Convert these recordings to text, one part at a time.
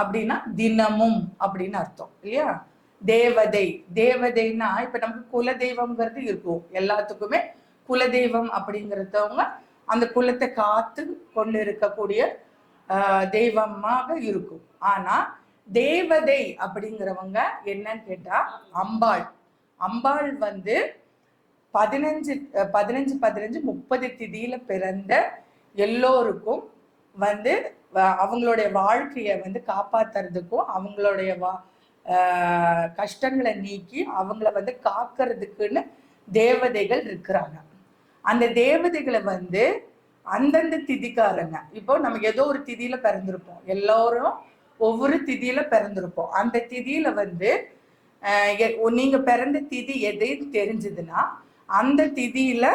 அப்படின்னா தினமும் அப்படின்னு அர்த்தம் இல்லையா? தேவதை தேவதைன்னா இப்ப நமக்கு குல தெய்வம்ங்கிறது இருக்கும். எல்லாத்துக்குமே குல தெய்வம் அப்படிங்கிறதவங்க அந்த குலத்தை காத்து கொண்டு இருக்கக்கூடிய தெய்வமாக இருக்கும். ஆனா தேவதை அப்படிங்கிறவங்க என்னன்னு கேட்டா அம்பாள். அம்பாள் வந்து பதினஞ்சு பதினஞ்சு பதினஞ்சு முப்பது திதியில பிறந்த எல்லோருக்கும் வந்து அவங்களுடைய வாழ்க்கையை வந்து காப்பாத்துறதுக்கும் அவங்களுடைய வா கஷ்டங்களை நீக்கி அவங்கள வந்து காக்கிறதுக்குன்னு தேவதைகள் இருக்கிறாங்க. அந்த தேவதைகளை வந்து அந்தந்த திதிக்காரங்க. இப்போ நம்ம ஏதோ ஒரு திதியில பிறந்திருப்போம். எல்லோரும் ஒவ்வொரு திதியில பிறந்திருப்போம். அந்த திதியில வந்து நீங்க பிறந்த திதி எதுன்னு தெரிஞ்சதுன்னா அந்த திதியில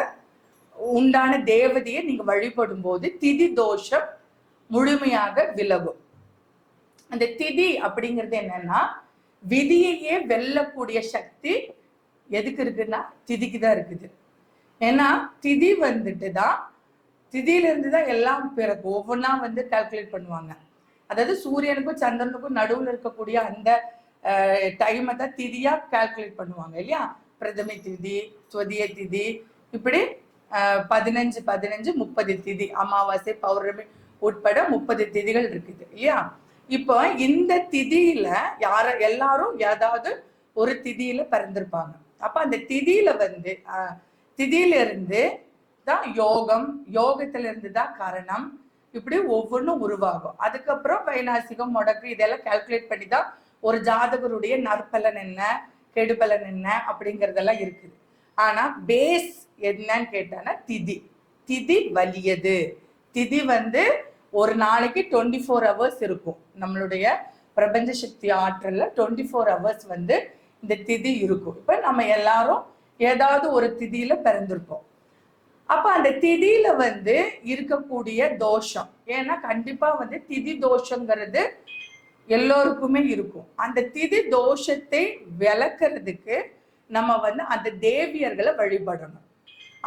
உண்டான தேவதையை நீங்க வழிபடும் போது திதி தோஷம் முழுமையாக விலகும். அந்த திதி அப்படிங்கிறது என்னன்னா விதியையே வெல்லக்கூடிய சக்தி எதுக்கு இருக்குன்னா திதிக்கு தான் இருக்குது. ஏன்னா திதி வந்துட்டு தான் திதியிலேருந்து தான் எல்லாம் பிறகு ஒவ்வொன்றா வந்து கால்குலேட் பண்ணுவாங்க. அதாவது சூரியனுக்கும் சந்திரனுக்கும் நடுவில் இருக்கக்கூடிய அந்த டைமை தான் திதியாக கால்குலேட் பண்ணுவாங்க இல்லையா? பிரதமை திதி சுவதிய திதி இப்படி பதினஞ்சு பதினஞ்சு முப்பது திதி. அமாவாசை பௌர்ணமி உட்பட முப்பது திதிகள் இருக்குது இல்லையா? இப்போ இந்த திதியில யார எல்லாரும் ஏதாவது ஒரு திதியில பிறந்திருப்பாங்க. அப்ப அந்த திதியில வந்து திதியில இருந்து தான் யோகம் யோகத்துல இருந்து தான் கரணம் இப்படி ஒவ்வொன்றும் உருவாகும். அதுக்கப்புறம் வைநாசிகம் முடக்கு இதெல்லாம் கால்குலேட் பண்ணி தான் ஒரு ஜாதகருடைய நற்பலன் என்ன கெடுபலன் என்ன அப்படிங்கறதெல்லாம் இருக்குது. ஆனா பேஸ் என்னன்னு கேட்டானா திதி. திதி வலியது. திதி வந்து ஒரு நாளைக்கு டுவெண்ட்டி ஃபோர் ஹவர்ஸ் இருக்கும். நம்மளுடைய பிரபஞ்ச சக்தி ஆற்றலில் டுவெண்ட்டி ஃபோர் ஹவர்ஸ் வந்து இந்த திதி இருக்கும். இப்போ நம்ம எல்லாரும் ஏதாவது ஒரு திதியில பிறந்திருப்போம். அப்போ அந்த திதியில வந்து இருக்கக்கூடிய தோஷம். ஏன்னா கண்டிப்பாக வந்து திதி தோஷங்கிறது எல்லோருக்குமே இருக்கும். அந்த திதி தோஷத்தை விளக்குறதுக்கு நம்ம வந்து அந்த தேவியர்களை வழிபடணும்.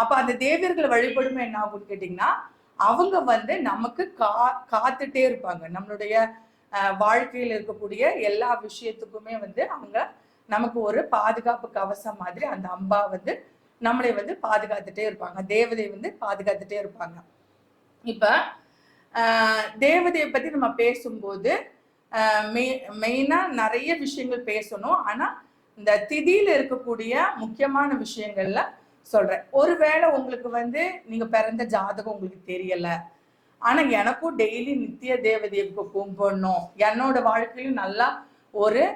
அப்போ அந்த தேவியர்களை வழிபடுமே என்ன ஆகும்னு கேட்டிங்கன்னா அவங்க வந்து நமக்கு கா காத்துட்டே இருப்பாங்க. நம்மளுடைய வாழ்க்கையில் இருக்கக்கூடிய எல்லா விஷயத்துக்குமே வந்து அவங்க நமக்கு ஒரு பாதுகாப்பு கவசம் மாதிரி அந்த அம்பா வந்து நம்மளை வந்து பாதுகாத்துட்டே இருப்பாங்க. தேவதை வந்து பாதுகாத்துட்டே இருப்பாங்க. இப்ப தேவதையை பத்தி நம்ம பேசும்போது மெயினா நிறைய விஷயங்கள் பேசணும். ஆனா இந்த திதியில இருக்கக்கூடிய முக்கியமான விஷயங்கள்ல சொல்றேன். ஒருவேளை உங்களுக்கு வந்து நீங்க பிறந்த ஜாதகம் உங்களுக்கு தெரியல. ஆனா எனக்கும் டெய்லி நித்திய தேவதையை கும்பிடணும். என்னோட வாழ்க்கையிலும் நல்லா ஒரு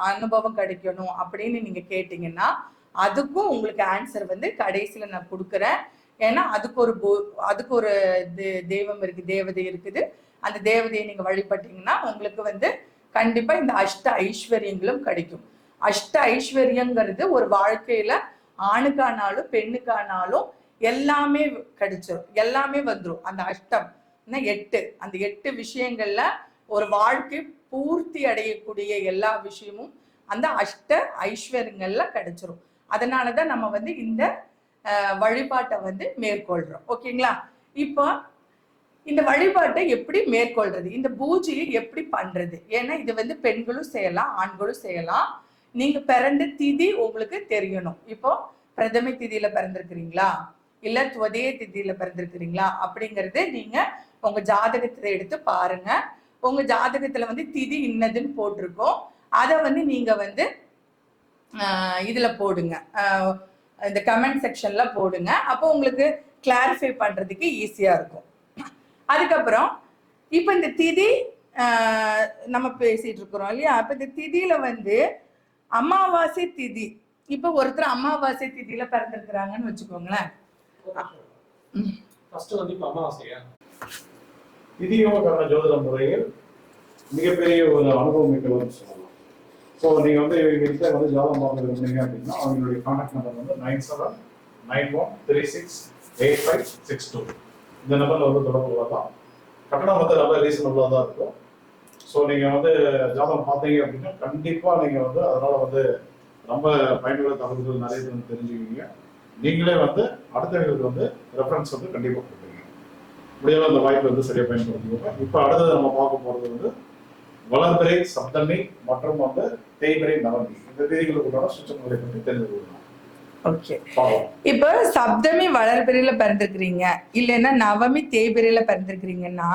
அனுபவம் கிடைக்கணும் அப்படின்னு நீங்க கேட்டீங்கன்னா அதுக்கும் உங்களுக்கு ஆன்சர் வந்து கடைசியில நான் கொடுக்குறேன். ஏன்னா அதுக்கு ஒரு அதுக்கு ஒரு தே- தெய்வம் இருக்கு தேவதை இருக்குது. அந்த தேவதையை நீங்க வழிபட்டீங்கன்னா உங்களுக்கு வந்து கண்டிப்பா இந்த அஷ்ட ஐஸ்வர்யங்களும் கிடைக்கும். அஷ்ட ஐஸ்வர்யங்கிறது ஒரு வாழ்க்கையில ஆணுக்கானாலும் பெண்ணுக்கானாலும் எல்லாமே கிடைச்சிரும். எல்லாமே வந்துடும் அந்த அஷ்டம். எட்டு. அந்த எட்டு விஷயங்கள்ல ஒரு வாழ்க்கை பூர்த்தி அடையக்கூடிய எல்லா விஷயமும் அந்த அஷ்ட ஐஸ்வர்யங்கள்ல கிடைச்சிரும். அதனாலதான் நம்ம வந்து இந்த வழிபாட்டை வந்து மேற்கொள்றோம். ஓகேங்களா? இப்போ இந்த வழிபாட்டை எப்படி மேற்கொள்றது? இந்த பூஜையை எப்படி பண்றது? ஏன்னா இது வந்து பெண்களும் செய்யலாம் ஆண்களும் செய்யலாம். நீங்க பிறந்த திதி உங்களுக்கு தெரியணும். இப்போ பிரதம திதியில பிறந்திருக்கிறீங்களா? இல்ல துவதய திதியில பிறந்திருக்கிறீங்களா? அப்படிங்கறது நீங்க உங்க ஜாதகத்தை எடுத்து பாருங்க. உங்க ஜாதகத்துல வந்து திதி இன்னதுன்னு போட்டிருக்கோம். அதை வந்து நீங்க வந்து இதுல போடுங்க. இந்த கமெண்ட் செக்ஷன்ல போடுங்க. அப்போ உங்களுக்கு கிளாரிஃபை பண்றதுக்கு ஈஸியா இருக்கும். அதுக்கப்புறம் இப்போ இந்த திதி நம்ம பேசிட்டு இருக்கிறோம் இல்லையா? அப்ப இந்த திதியில வந்து அமாவாசை திதி. இப்போ ஒருத்தர் அமாவாசை திதியில பிறந்திருக்கிறாங்கன்னு வச்சுக்கோங்களேன். ஃபர்ஸ்ட் வந்து இப்போ ஜோதிட முறையில் மிகப்பெரிய ஒரு அனுபவம் மிக்கவர்னு சொல்லலாம் ஸோ நீங்கள் வந்து இவங்ககிட்ட வந்து ஜாதகம் பார்க்க விரும்புறீங்க அப்படின்னா அவங்களுடைய கான்டாக்ட் நம்பர் வந்து nine seven nine one three six eight five six two இந்த நம்பரில் வந்து தொடர்பு கொள்ளலாம். கட்டணம் வந்து ரொம்ப ரீசனபிளாக தான் இருக்கும். ஸோ நீங்கள் வந்து ஜாதகம் பார்த்தீங்க அப்படின்னா கண்டிப்பாக நீங்கள் வந்து அதனால் வந்து ரொம்ப பயனுள்ள தகவல்கள் நிறைய வந்து தெரிஞ்சுக்குவீங்க நீங்களே வந்து அடுத்தவங்களுக்கு வந்து ரெஃபரன்ஸ் வந்து கண்டிப்பாக கொடுப்பீங்க முடியாத அந்த வாய்ப்பை வந்து சரியாக பயன்படுத்திக்கோங்க. இப்போ அடுத்தது நம்ம பார்க்க போகிறது வந்து வளர்பிறை சப்தமி மற்றும் வந்து தேய்பிறை நவமி. இந்த தேதிகளுக்குள்ளான சுற்றங்களை பற்றி தெரிந்து கொள்ளலாம். ஓகே. இப்போ சப்தமி வளர்பிறையில பிறந்திருக்கிறீங்க. இல்லைன்னா நவமி தேய்பிறையில பிறந்திருக்கிறீங்கன்னா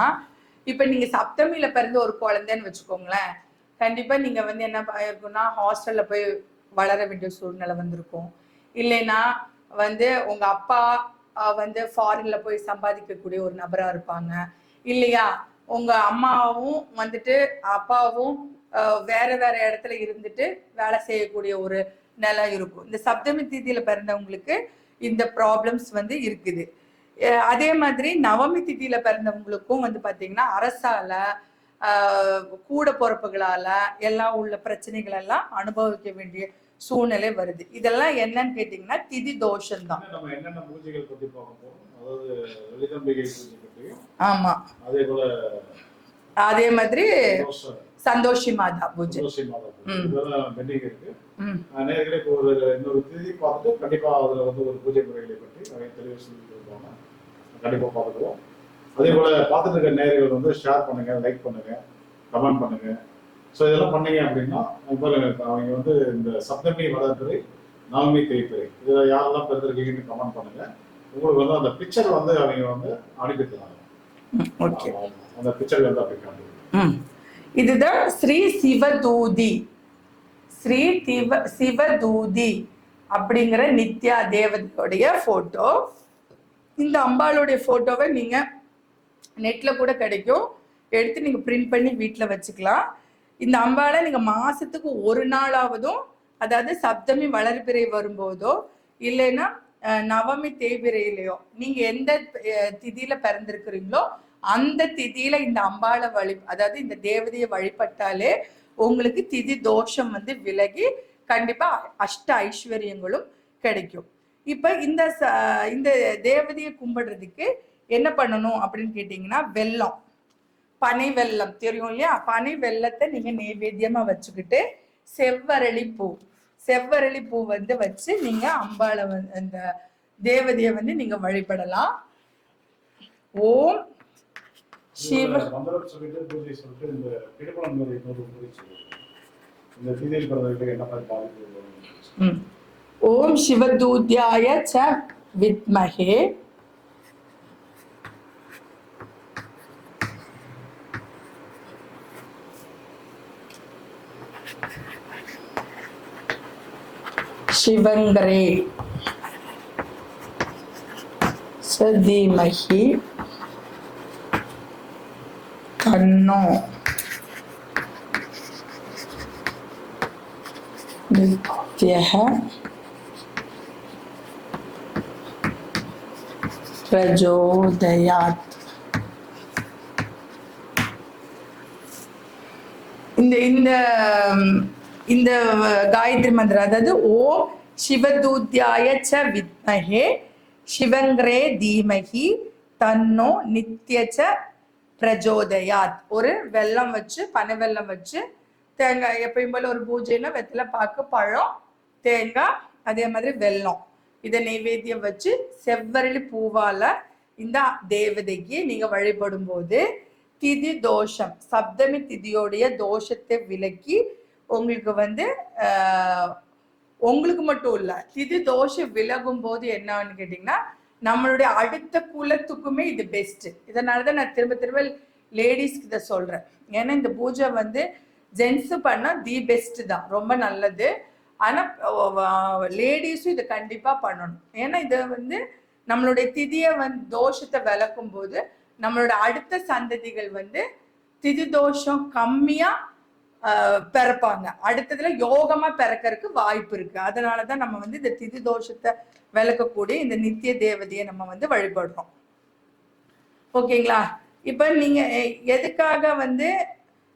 இப்போ நீங்க சப்தமியில பிறந்த ஒரு குழந்தைன்னு வச்சுக்கோங்களேன் கண்டிப்பா நீங்க வந்து என்ன இருக்கும்னா ஹாஸ்டல்ல போய் வளர வேண்டிய சூழ்நிலை வந்திருக்கும். இல்லைன்னா வந்து உங்க அப்பா வந்து ஃபாரின்ல போய் சம்பாதிக்கக்கூடிய ஒரு நபரா இருப்பாங்க. இல்லையா? உங்க அம்மாவும் வந்துட்டு அப்பாவும் வேற வேற இடத்துல இருந்துட்டு வேலை செய்யக்கூடிய ஒரு நிலை இருக்கும். இந்த சப்தமி தீதியில பிறந்தவங்களுக்கு இந்த ப்ராப்ளம்ஸ் வந்து இருக்குது. அதே மாதிரி நவமி திதியில பிறந்தவங்களுக்கும் வந்து பாத்தீங்கன்னா அரசால கூட பொறுப்புகளால எல்லாம் உள்ள பிரச்சனைகள் எல்லாம் அனுபவிக்க வேண்டிய சூழ்நிலை வருது. இதெல்லாம் என்னன்னு கேட்டீங்கன்னா திதி தோஷம் தான் ஆமா. அதே மாதிரி தோஷ- சந்தோஷி மாதா பூஜை. ஒரு இன்னொரு தேதி பார்த்துட்டு கண்டிப்பா அதுல வந்து ஒரு பூஜை முறைகளை பற்றி நிறைய தெளிவு சொல்லி கொடுப்பாங்க கண்டிப்பா பார்த்துக்குவோம் அதே போல பார்த்துட்டு இருக்க நேயர்கள் வந்து ஷேர் பண்ணுங்க லைக் பண்ணுங்க கமெண்ட் பண்ணுங்க. ஸோ இதெல்லாம் பண்ணீங்க அப்படின்னா அவங்க வந்து இந்த சப்தமி வளர்பிறை நவமி தேய்பிறை. இதுல யாரெல்லாம் பிறந்திருக்கீங்கன்னு கமெண்ட் பண்ணுங்க. உங்களுக்கு வந்து அந்த பிக்சர் வந்து அவங்க வந்து அனுப்பி தராங்க. அந்த பிக்சர் வந்து அப்படி. இதுதான் ஸ்ரீ சிவதூதி. ஸ்ரீ திவ சிவதூதி அப்படிங்கிற நித்யா தேவதையோடைய போட்டோ இந்த அம்பாளுடைய ஃபோட்டோவை நீங்கள் நெட்டில் கூட கிடைக்கும். எடுத்து நீங்கள் பிரிண்ட் பண்ணி வீட்டில் வச்சுக்கலாம். இந்த அம்பாளை நீங்கள் மாதத்துக்கு ஒரு நாளாவதும் அதாவது சப்தமி வளர்பிறை வரும்போதோ இல்லைன்னா நவமி தேய்பிறையிலையோ நீங்கள் எந்த திதியில் திதியில பிறந்திருக்கிறீங்களோ அந்த திதியில இந்த அம்பாளை வழி அதாவது இந்த தேவதையை வழிபட்டாலே உங்களுக்கு திதி தோஷம் வந்து விலகி கண்டிப்பா அஷ்ட ஐஸ்வர்யங்களும் கிடைக்கும். இப்ப இந்த இந்த தேவதையை கும்பிடுறதுக்கு என்ன பண்ணணும் அப்படின்னு கேட்டீங்கன்னா வெல்லம். பனை வெல்லம். தெரியும் இல்லையா? பனை வெல்லத்தை நீங்க நைவேத்தியமா வச்சுக்கிட்டு செவ்வரளி பூ. செவ்வரளி பூ வந்து வச்சு நீங்க அம்பாளை வந்து அந்த தேவதையை வந்து நீங்க வழிபடலாம். ஓம் சிவ இந்த திருமணம் முறை இன்னொரு பூஜை சொல்லிட்டு இந்த தீதியில் பிறந்தவர்களுக்கு பிரஜோதயாத் இந்த இந்த இந்த காயத்ரி மந்திரம் அதாவது ஓ சிவதூத்யாய ச வித்மஹே சிவங்கிரே தீமகி தன்னோ நித்தியச்ச பிரஜோதயாத். ஒரு வெள்ளம் வச்சு பனை வெள்ளம் வச்சு தேங்காய் எப்பயும் போல ஒரு பூஜைன்னா வெத்தில பாக்கு பழம் தேங்காய் அதே மாதிரி வெள்ளம் இதை நைவேத்தியம் வச்சு செவ்வரளி பூவால இந்த தேவதைக்கு நீங்க வழிபடும் போது திதி தோஷம் சப்தமி திதியோடைய தோஷத்தை விலக்கி உங்களுக்கு வந்து உங்களுக்கு மட்டும் இல்ல திதி தோஷம் விலகும் போது என்னன்னு கேட்டீங்கன்னா நம்மளுடைய அடுத்த குலத்துக்குமே இது பெஸ்ட் இதனாலதான் நான் திரும்ப திரும்ப லேடிஸ்க்கு இதை சொல்றேன். ஏன்னா இந்த பூஜை வந்து ஜென்ஸ் பண்ணா தி பெஸ்ட் தான். ரொம்ப நல்லது. ஆனால் லேடிஸும் இதை கண்டிப்பாக பண்ணணும். ஏன்னா இதை வந்து நம்மளுடைய திதியை வந்து தோஷத்தை விளக்கும் போது நம்மளோட அடுத்த சந்ததிகள் வந்து திதி தோஷம் கம்மியாக பிறப்பாங்க. அடுத்ததுல யோகமா பிறக்கறதுக்கு வாய்ப்பு இருக்கு. அதனாலதான் நம்ம வந்து இந்த திதி தோஷத்தை விளக்கக்கூடிய இந்த நித்திய தேவதையை நம்ம வந்து வழிபடுறோம். ஓகேங்களா? இப்ப நீங்க எ- எதுக்காக வந்து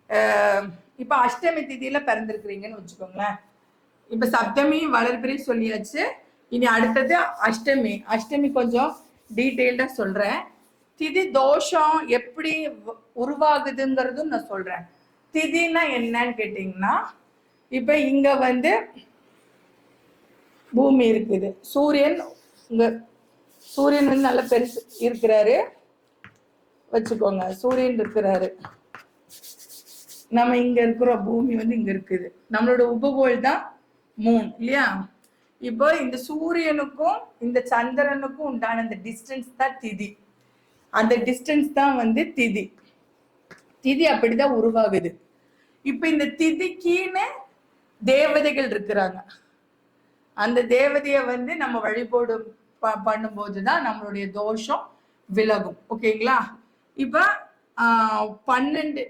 இப்போ இப்ப அஷ்டமி திதியில பிறந்திருக்கிறீங்கன்னு வச்சுக்கோங்களேன். இப்ப சப்தமி வளர்பிறை சொல்லியாச்சு. இனி அடுத்தது அஷ்டமி. அஷ்டமி கொஞ்சம் டீட்டெயில்டா சொல்றேன். திதி தோஷம் எப்படி உருவாகுதுங்கிறதும் நான் சொல்றேன். திதினா என்னன்னு கேட்டிங்கன்னா இப்ப இங்க வந்து பூமி இருக்குது. சூரியன் இங்க சூரியன் வந்து நல்ல பெருசு இருக்கிறாரு. வச்சுக்கோங்க சூரியன் இருக்கிறாரு. நம்ம இங்க இருக்கிற பூமி வந்து இங்க இருக்குது. நம்மளோட உபகோள் தான் மூன் இல்லையா? இப்போ இந்த சூரியனுக்கும் இந்த சந்திரனுக்கும் உண்டான அந்த டிஸ்டன்ஸ் தான் திதி. அந்த டிஸ்டன்ஸ் தான் வந்து திதி. திதி அப்படிதான் உருவாகுது. இப்ப இந்த திதிக்குன்னு தேவதைகள் இருக்கிறாங்க. அந்த தேவதைய வந்து நம்ம வழிபாடு பண்ணும்போது தான் நம்மளுடைய தோஷம் விலகும். ஓகேங்களா? இப்ப ஆஹ், பன்னெண்டு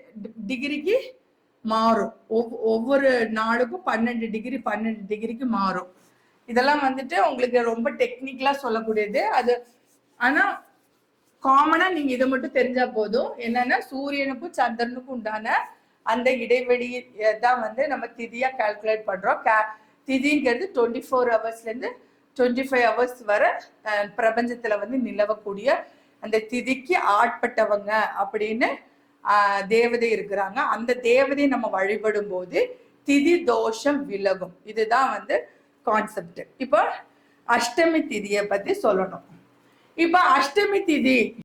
டிகிரிக்கு மாறும். ஒவ்- ஒவ்வொரு நாளுக்கும் பன்னெண்டு டிகிரி பன்னெண்டு டிகிரிக்கு மாறும். இதெல்லாம் வந்துட்டு உங்களுக்கு ரொம்ப டெக்னிக்கலா சொல்லக்கூடியது. அது ஆனா காமனா நீங்க இதை மட்டும் தெரிஞ்சா போதும். என்னன்னா சூரியனுக்கும் சந்திரனுக்கும் உண்டான அந்த இடைவெளி தான் வந்து நம்ம திதியா கால்குலேட் பண்றோம். கே திதிங்கிறது டுவெண்ட்டி ஃபோர் ஹவர்ஸ்ல இருந்து டுவெண்ட்டி ஃபைவ் ஹவர்ஸ் வர பிரபஞ்சத்துல வந்து நிலவக்கூடிய அந்த திதிக்கு ஆட்பட்டவங்க அப்படின்னு தேவதை இருக்கிறாங்க. அந்த தேவதையை நம்ம வழிபடும் போது திதி தோஷம் விலகும். இதுதான் வந்து கான்செப்ட் இப்போ அஷ்டமி திதியை பத்தி சொல்லணும். இப்போ அஷ்டமி திதி